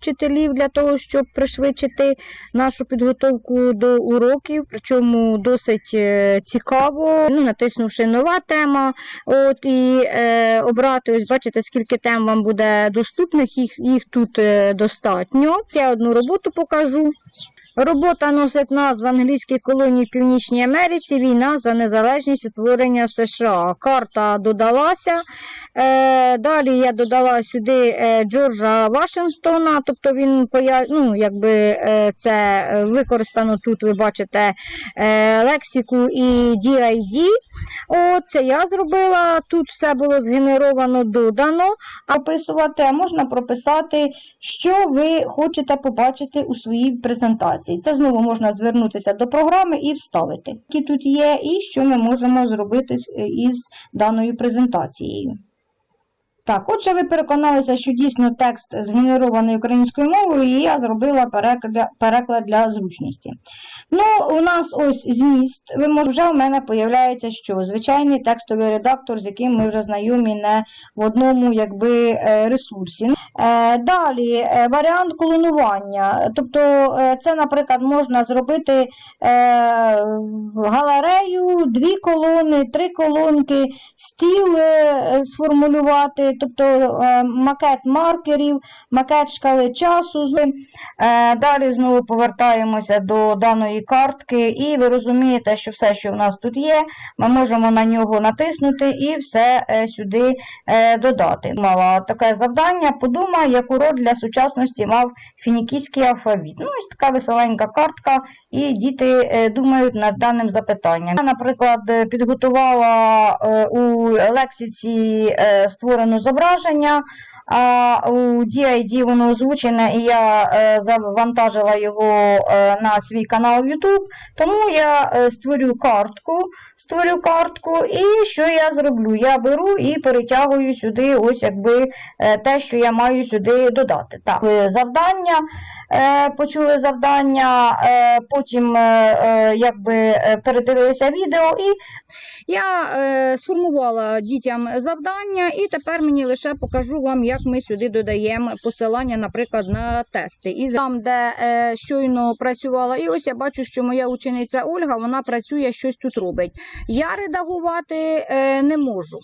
вчителів для того, щоб пришвидшити нашу підготовку до уроків. Причому досить е, цікаво. Ну, натиснувши нова тема, от і е, обрати, ось бачите, скільки тем вам буде доступних, їх, їх тут е, достатньо. Я одну роботу покажу. Робота носить назву англійських колоній в Північній Америці. Війна за незалежність утворення США. Карта додалася. Е, далі я додала сюди е, Джорджа Вашингтона, тобто він ну, якби е, це використано тут, ви бачите лексику і DID. Це я зробила. Тут все було згенеровано, додано. А описувати, а можна прописати, що ви хочете побачити у своїй презентації. Це знову можна звернутися до програми і вставити, які тут є, і що ми можемо зробити із даною презентацією. Так, отже, ви переконалися, що дійсно текст згенерований українською мовою, і я зробила переклад, для зручності. Ну, у нас ось зміст. Ви можете, вже у мене появляється що? Звичайний текстовий редактор, з яким ми вже знайомі не в одному якби, е, ресурсі. Е, Далі е, варіант колонування. Тобто, це, наприклад, можна зробити галерею, дві колони, три колонки, стіл сформулювати, тобто е, макет маркерів, макет шкали часу. Е, Далі знову повертаємося до даної картки, і ви розумієте, що все, що в нас тут є, ми можемо на нього натиснути і все е, сюди додати. Мала таке завдання, подумай, яку роль для сучасності мав фінікійський алфавіт. Ну, ось така веселенька картка, і діти думають над даним запитанням. Я, наприклад, підготувала у лексиці створено зображення. А у DID воно озвучене, і я е, завантажила його е, на свій канал YouTube. Тому я е, створю картку, створю картку, і що я зроблю? Я беру і перетягую сюди ось якби те, що я маю сюди додати. Так, завдання, почули завдання, потім е, якби передивилися відео і я сформувала дітям завдання, і тепер мені лише покажу вам, як ми сюди додаємо посилання, наприклад, на тести. І там, де е, щойно працювала, і ось я бачу, що моя учениця Ольга вона працює, щось тут робить. Я редагувати е, не можу.